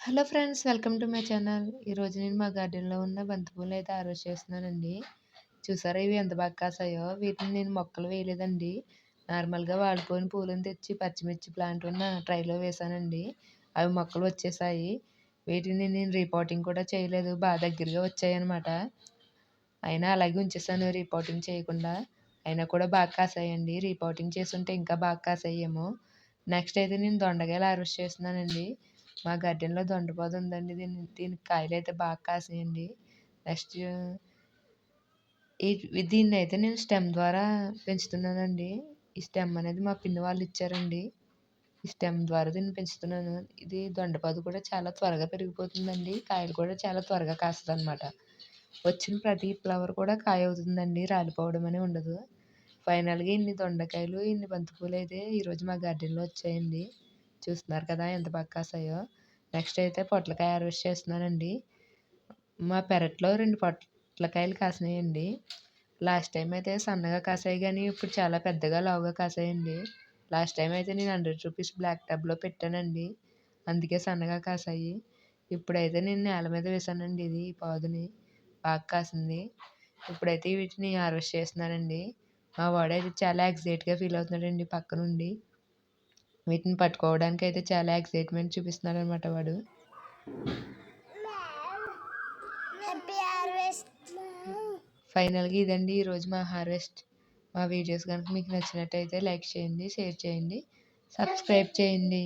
Hello friends welcome to my channel. ఈరోజు నేను మా గార్డెన్లో ఉన్న బంతిపూలు అయితే హార్వెస్ట్ చేస్తున్నానండి. చూసారా ఇవి ఎంత బాగా కాసాయో? వీటిని నేను మొక్కలు వేయలేదండి. నార్మల్గా వాడిపోయిన పూలను తెచ్చి పచ్చిమిర్చి ప్లాంట్ ఉన్న ట్రైలో వేసానండి. అవి మొక్కలు వచ్చేసాయి. వీటిని నేను రిపోర్టింగ్ కూడా చేయలేదు. బాగా దగ్గరగా వచ్చాయన్నమాట. అయినా అలాగే ఉంచేసాను రిపోర్టింగ్ చేయకుండా. అయినా కూడా బాగా కాసాయండి. రిపోర్టింగ్ చేస్తుంటే ఇంకా బాగా కాసాయేమో. నెక్స్ట్ అయితే నేను దొండకాయలు హార్వెస్ట్ చేస్తున్నానండి. మా గార్డెన్లో దొండపాదు ఉందండి దీని దీనికి కాయలు అయితే బాగా కాసాయండి. నెక్స్ట్ ఈ దీన్ని అయితే నేను స్టెమ్ ద్వారా పెంచుతున్నానండి. ఈ స్టెమ్ అనేది మా పిన్ని వాళ్ళు ఇచ్చారండి. ఈ స్టెమ్ ద్వారా దీన్ని పెంచుతున్నాను. ఇది దొండపాదు కూడా చాలా త్వరగా పెరిగిపోతుందండి. కాయలు కూడా చాలా త్వరగా కాస్తుంది అనమాట వచ్చిన ప్రతి ఫ్లవర్ కూడా కాయ అవుతుందండి. రాలిపోవడం అని ఉండదు. ఫైనల్గా ఇన్ని దొండకాయలు ఇన్ని బంతిపూలు అయితే ఈరోజు మా గార్డెన్లో వచ్చాయండి. చూస్తున్నారు కదా ఎంత బాగా కాసాయో. నెక్స్ట్ అయితే పొట్లకాయ హార్వెస్ట్ చేస్తున్నానండి. మా పెరట్లో రెండు పొట్లకాయలు కాసినాయండి. లాస్ట్ టైం అయితే సన్నగా కాసాయి కానీ ఇప్పుడు చాలా పెద్దగా లావుగా కాసాయండి. లాస్ట్ టైం అయితే నేను హండ్రెడ్ రూపీస్ బ్లాక్ టబ్లో పెట్టానండి. అందుకే సన్నగా కాసాయి. ఇప్పుడైతే నేను నేల మీద వేసానండి ఇది ఈ పాదుని. బాగా కాసింది. ఇప్పుడైతే వీటిని హార్వెస్ట్ చేస్తున్నానండి. మా వాడైతే చాలా ఎగ్జైట్గా ఫీల్ అవుతున్నాడండి పక్క నుండి వీటిని పట్టుకోవడానికి అయితే చాలా ఎక్సైట్మెంట్ చూపిస్తున్నాడు అనమాట వాడు. ఫైనల్గా ఇదండి ఈరోజు మా హార్వెస్ట్ మా వీడియోస్ కనుక మీకు నచ్చినట్టయితే లైక్ చేయండి షేర్ చేయండి సబ్స్క్రైబ్ చేయండి.